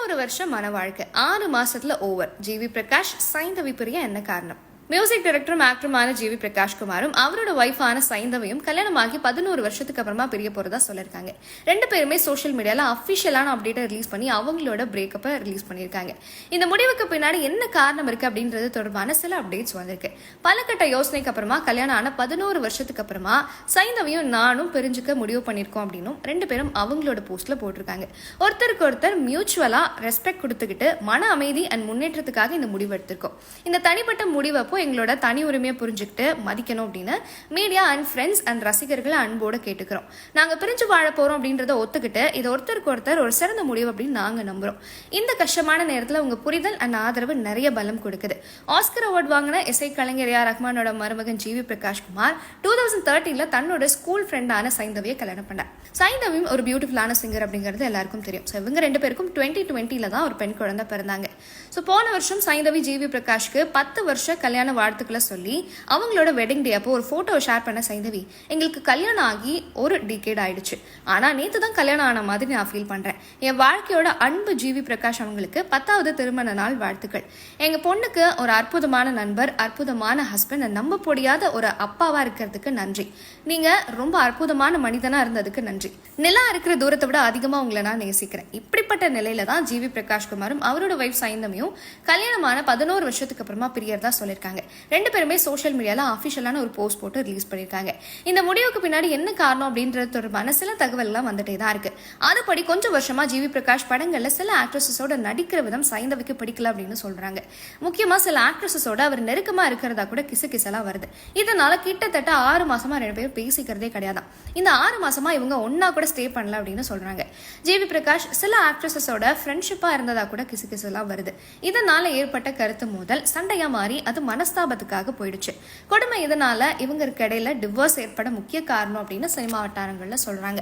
பதினோரு வருஷம் மன வாழ்க்கை ஆறு மாசத்துல ஓவர் ஜிவி பிரகாஷ் சைந்தவி பிரியா என்ன காரணம்? மியூசிக் டைரக்டரும் ஆக்டருமான ஜிவி பிரகாஷ் குமாரும் அவரோட ஒய்ஃபான சைந்தவையும் கல்யாணமாகி பதினோரு வருஷத்துக்கு அப்புறமா பிரிய போறதா சொல்லியிருக்காங்க ரெண்டு பேருமே சோஷியல் மீடியால அஃபிஷியலான அப்டேட்டை ரிலீஸ் பண்ணி அவங்களோட பிரேக்கப்பை ரிலீஸ் பண்ணியிருக்காங்க. இந்த முடிவுக்கு பின்னாடி என்ன காரணம் இருக்கு அப்படின்றது தொடர்பான சில அப்டேட்ஸ் வந்திருக்கு. பல கட்ட யோசனைக்கு அப்புறமா கல்யாணம் ஆன பதினோரு வருஷத்துக்கு அப்புறமா சைந்தவையும் நானும் பிரிஞ்சுக்க முடிவு பண்ணியிருக்கோம் அப்படின்னும் ரெண்டு பேரும் அவங்களோட போஸ்ட்ல போட்டிருக்காங்க. ஒருத்தருக்கு ஒருத்தர் மியூச்சுவலா ரெஸ்பெக்ட் கொடுத்துக்கிட்டு மன அமைதி அண்ட் முன்னேற்றத்துக்காக இந்த முடிவு எடுத்திருக்கோம். இந்த தனிப்பட்ட முடிவப்போ எங்களோட தனி உரிமையை புரிஞ்சுக்கிட்டு மதிக்கணும் அப்படின்னு மீடியா அண்ட் ஃப்ரெண்ட்ஸ் அண்ட் ரசிகர்களை அன்போடு கேட்டுக்கிறோம். நாங்கள் பிரிஞ்சு வாழ போகிறோம் அப்படின்றத ஒத்துக்கிட்டு இது ஒருத்தருக்கு ஒருத்தர் ஒரு சிறந்த முடிவு அப்படின்னு நாங்கள் நம்புகிறோம் இந்த கஷ்டமான நேரத்தில் உங்கள் புரிதல் அண்ட் ஆதரவு நிறைய பலம் கொடுக்குது. ஆஸ்கர் அவார்ட் வாங்கின இசை கலைஞர் ஏ ரஹ்மானோட மருமகன் GV Prakash Kumar two thousand தேர்ட்டீனில் தன்னோட ஸ்கூல் ஃப்ரெண்டான சைந்தவியை கல்யாணம் பண்ணார். சைந்தவியும் ஒரு பியூட்டிஃபுல்லான சிங்கர் அப்படிங்கிறது எல்லாருக்கும் தெரியும். ஸோ இவங்க ரெண்டு பேருக்கும் டுவெண்ட்டி டுவெண்ட்டியில் தான் ஒரு பெண் குழந்தை பிறந்தாங்க. ஸோ போன வருஷம் சைந்தவி ஜிவி பிரகாஷ்க்கு பத்து வருஷ கல்யாண வாழ்த்துக்களை சொல்லி அவங்களோட வெட்டிங் டே அப்போ ஒரு ஃபோட்டோ ஷேர் பண்ண சைந்தவி எங்களுக்கு கல்யாணம் ஆகி ஒரு டிகேட் ஆயிடுச்சு. ஆனால் நேற்று தான் கல்யாணம் ஆன மாதிரி நான் ஃபீல் பண்ணுறேன் என் வாழ்க்கையோட அன்பு ஜிவி பிரகாஷ் அவங்களுக்கு பத்தாவது திருமண நாள் வாழ்த்துக்கள். எங்கள் பொண்ணுக்கு ஒரு அற்புதமான நண்பர் அற்புதமான ஹஸ்பண்ட் நம்ப முடியாத ஒரு அப்பாவாக இருக்கிறதுக்கு நன்றி. நீங்கள் ரொம்ப அற்புதமான மனிதனாக இருந்ததுக்கு நன்றி. நிலா இருக்கிற தூரத்தை விட அதிகமாக உங்களை நான் நேசிக்கிறேன். இப்படிப்பட்ட நிலையில தான் ஜிவி பிரகாஷ் குமாரும் அவரோட ஒய்ஃப் சைந்தமியும் கல்யாணமான பதினோரு வருஷத்துக்கு அப்புறமா பிரியறதா சொல்லியிருக்காங்க. ரெண்டு பேருமே சோஷியல் மீடியால அஃபிஷியலான ஒரு போஸ்ட் போட்டு ரிலீஸ் பண்ணியிருக்காங்க இந்த முடிவுக்கு பின்னாடி என்ன காரணம் அப்படின்றது தொடர்பான சில தகவல்லாம் வந்துட்டே தான் இருக்கு. அதுபடி கொஞ்சம் வருஷமா ஜிவி பிரகாஷ் படங்கள்ல சில ஆக்ட்ரஸஸோட நடிக்கிற விதம் சைந்தவிக்கு பிடிக்கல அப்படின்னு சொல்றாங்க. முக்கியமா சில ஆக்ட்ரஸஸோட அவர் நெருக்கமா இருக்கிறதா கூட கிசு கிசலாக வருது. இதனால கிட்டத்தட்ட ஆறு மாசமா ரெண்டு பேரும் பேசிக்கிறதே கிடையாதான் இந்த ஆறு மாசமா இவங்க ஒன்னா கூட ஸ்டே பண்ணல அப்படின்னு சொல்றாங்க. ஜிவி பிரகாஷ் சில ஆக்ட்ரஸஸோட ஃப்ரெண்ட்ஷிப்பா இருந்ததா கூட கிசு கிசுலாம் வருது. இதனால ஏற்பட்ட கருத்து மோதல் சண்டையா மாறி அது மனஸ்தாபத்துக்காக போயிடுச்சு. கொடுமை இதனால இவங்களுக்கு இடையில டிவோர்ஸ் ஏற்பட முக்கிய காரணம் அப்படின்னு சினிமா வட்டாரங்கள்ல சொல்றாங்க.